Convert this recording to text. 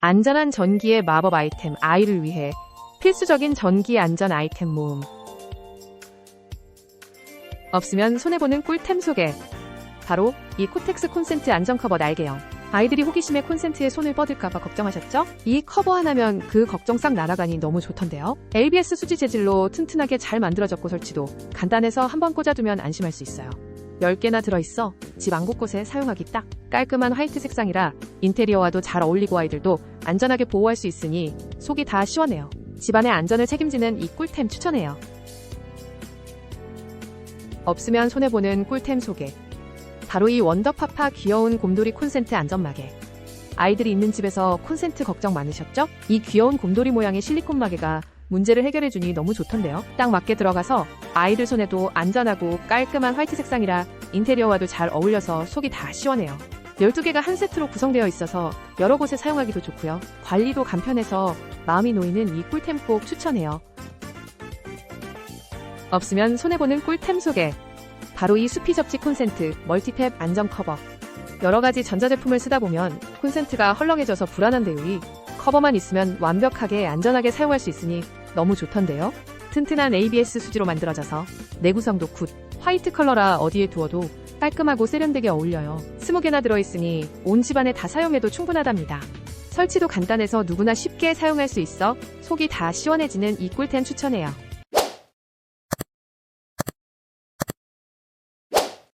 안전한 전기의 마법 아이템 아이를 위해 필수적인 전기 안전 아이템 모음. 없으면 손해보는 꿀템 소개. 바로 이 코텍스 콘센트 안전 커버 날개형. 아이들이 호기심에 콘센트에 손을 뻗을까봐 걱정하셨죠? 이 커버 하나면 그 걱정 싹 날아가니 너무 좋던데요? ABS 수지 재질로 튼튼하게 잘 만들어졌고 설치도 간단해서 한번 꽂아두면 안심할 수 있어요. 10개나 들어있어 집 안 곳곳에 사용하기 딱 깔끔한 화이트 색상이라 인테리어와도 잘 어울리고 아이들도 안전하게 보호할 수 있으니 속이 다 시원해요. 집안의 안전을 책임지는 이 꿀템 추천해요. 없으면 손해보는 꿀템 소개. 바로 이 원더파파 귀여운 곰돌이 콘센트 안전마개. 아이들이 있는 집에서 콘센트 걱정 많으셨죠? 이 귀여운 곰돌이 모양의 실리콘 마개가 문제를 해결해 주니 너무 좋던데요. 딱 맞게 들어가서 아이들 손에도 안전하고 깔끔한 화이트 색상이라 인테리어와도 잘 어울려서 속이 다 시원해요. 12개가 한 세트로 구성되어 있어서 여러 곳에 사용하기도 좋고요. 관리도 간편해서 마음이 놓이는 이 꿀템 꼭 추천해요. 없으면 손해보는 꿀템 소개. 바로 이 수피 접지 콘센트 멀티탭 안전 커버. 여러 가지 전자제품을 쓰다 보면 콘센트가 헐렁해져서 불안한데 요. 커버만 있으면 완벽하게 안전하게 사용할 수 있으니 너무 좋던데요. 튼튼한 ABS 수지로 만들어져서 내구성도 굿. 화이트 컬러라 어디에 두어도 깔끔하고 세련되게 어울려요. 20개나 들어있으니 온 집안에 다 사용해도 충분하답니다. 설치도 간단해서 누구나 쉽게 사용할 수 있어 속이 다 시원해지는 이 꿀템 추천해요.